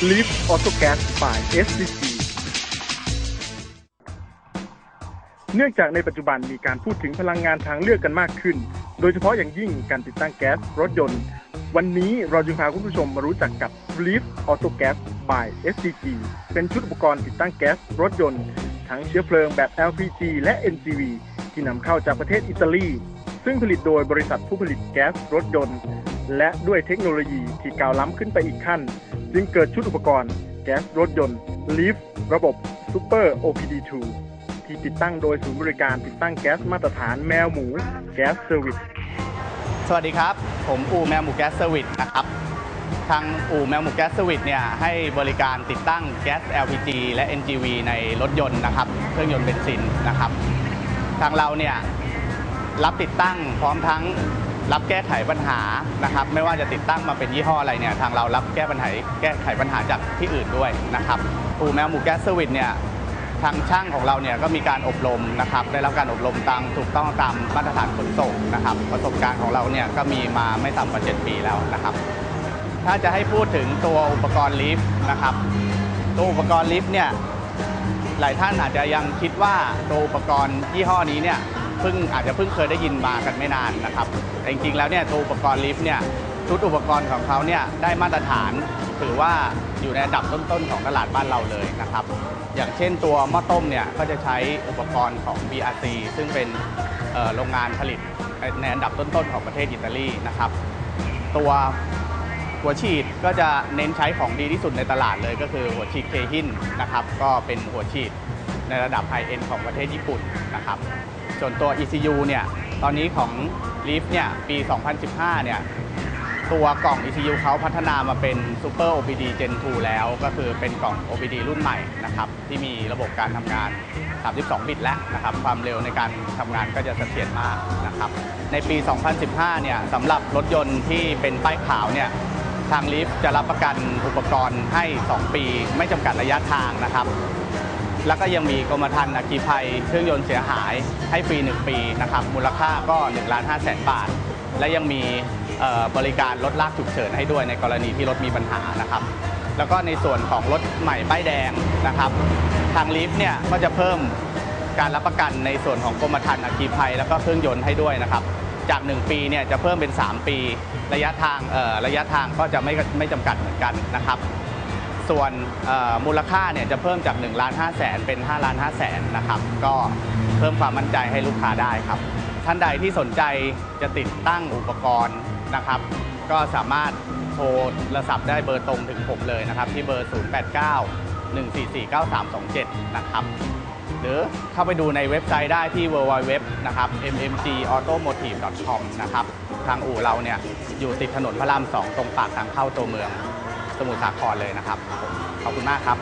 Leaf Auto Gas by SCG เนื่องจากในปัจจุบันมีการพูดถึงพลังงานทางเลือกกันมากขึ้น โดยเฉพาะอย่างยิ่งการติดตั้งแก๊สรถยนต์ วันนี้เราจึงพาคุณผู้ชมมารู้จักกับ Leaf Auto Gas by SCG เป็นชุดอุปกรณ์ติดตั้งแก๊สรถยนต์ ทั้งเชื้อเพลิงแบบ LPG และ NGV ที่นำเข้าจากประเทศอิตาลี ซึ่งผลิตโดยบริษัทผู้ผลิตแก๊สรถยนต์ และด้วยเทคโนโลยีที่ก้าวล้ำขึ้นไปอีกขั้น จึงเกิดชุดอุปกรณ์แก๊สรถยนต์ Leaf ระบบ Super OPD2 ที่ติดตั้งโดยศูนย์บริการติดตั้งแก๊สมาตรฐานแมวหมูแก๊สเซอร์วิสสวัสดีครับ ผมอูแมวหมูแก๊สเซอร์วิสนะครับ ทางอู่แมวหมูแก๊สเซอร์วิสเนี่ยให้บริการติดตั้งแก๊ส LPG และ NGV ในรถยนต์นะครับเครื่องยนต์เบนซินนะครับ ทางเราเนี่ยรับติดตั้งพร้อมทั้ง รับแก้ไขปัญหานะครับ ไม่ว่าจะติดตั้งมาเป็นยี่ห้ออะไรเนี่ยทางเรารับแก้ปัญหาแก้ไขปัญหาจากที่อื่นด้วยนะครับอูแมวหมูแก๊สเซอร์วิสเนี่ยทางช่างของเราเนี่ยก็มีการอบรมนะครับ ได้รับการอบรมตามถูกต้องตามมาตรฐานขนส่งนะครับ ประสบการณ์ของเราเนี่ยก็มีมาไม่ต่ำกว่า 7 ปีแล้วนะครับ ถ้าจะให้พูดถึงตัวอุปกรณ์ลิฟต์นะครับ ตัวอุปกรณ์ลิฟต์เนี่ยหลายท่านอาจจะยังคิดว่าตัวอุปกรณ์ยี่ห้อนี้เนี่ย เพิ่งอาจจะเพิ่งเคยได้ยินมากันไม่นานนะครับแต่จริงๆแล้วเนี่ยตัวอุปกรณ์ลิฟต์เนี่ยชุดอุปกรณ์ของเขาเนี่ยได้มาตรฐานถือว่าอยู่ในอันดับต้นๆของตลาดบ้านเราเลยนะครับ อย่างเช่นตัวหม้อต้มเนี่ยก็จะใช้อุปกรณ์ของ BRC ซึ่งเป็นโรงงานผลิตในอันดับต้นๆของประเทศอิตาลีนะครับ ตัวหัวฉีดก็จะเน้นใช้ของดีที่สุดในตลาดเลยก็คือหัวฉีดเคฮินนะครับ ก็เป็นหัวฉีดในระดับไฮเอ็นของประเทศญี่ปุ่นนะครับ ส่วนตัว ECU เนี่ย ตอนนี้ของ Leaf เนี่ย ปี 2015 เนี่ย ตัวกล่อง ECU เขาพัฒนามาเป็น Super OBD Gen 2 แล้ว ก็คือเป็นกล่อง OBD รุ่นใหม่นะครับ ที่มีระบบการทำงาน 32 บิตแล้วนะครับ ความเร็วในการทำงานก็จะเสถียรมากนะครับ ในปี 2015 เนี่ยสำหรับรถยนต์ที่เป็นป้ายขาวเนี่ยทางลิฟจะรับประกันอุปกรณ์ให้ 2 ปี ไม่จำกัดระยะทางนะครับ แล้วก็ยังมีกรมธรรม์อัคคีภัยเครื่องยนต์เสียหายให้ฟรี 1 ปีนะครับมูลค่าก็1ล้าน5แสนบาท และยังมีบริการรถลากฉุกเฉินให้ด้วยในกรณีที่รถมีปัญหานะครับ แล้วก็ในส่วนของรถใหม่ป้ายแดงนะครับ ทางลิฟเนี่ยก็จะเพิ่มการรับประกันในส่วนของกรมธรรม์อัคคีภัย แล้วก็เครื่องยนต์ให้ด้วยนะครับจาก 1 ปีเนี่ยจะเพิ่มเป็น 3 ปี ระยะทางเอ่อระยะทางก็จะไม่ไม่จำกัดเหมือนกันนะครับ ส่วนมูลค่าเนี่ยจะเพิ่มจาก1ล้าน5แสนเป็น5ล้าน5แสนนะครับ ก็เพิ่มความมั่นใจให้ลูกค้าได้ครับ ท่านใดที่สนใจจะติดตั้งอุปกรณ์นะครับ ก็สามารถโทรโทรศัพท์ได้เบอร์ตรงถึงผมเลยนะครับ ที่เบอร์ 089 144 9327 นะครับ หรือเข้าไปดูในเว็บไซต์ได้ที่ www นะครับ mmgautomotive.com นะครับ ทางอู่เราเนี่ยอยู่ติดถนนพระราม 2 ตรงปากทางเข้าตัวเมือง สมุทรสาครเลยนะครับขอบคุณมากครับ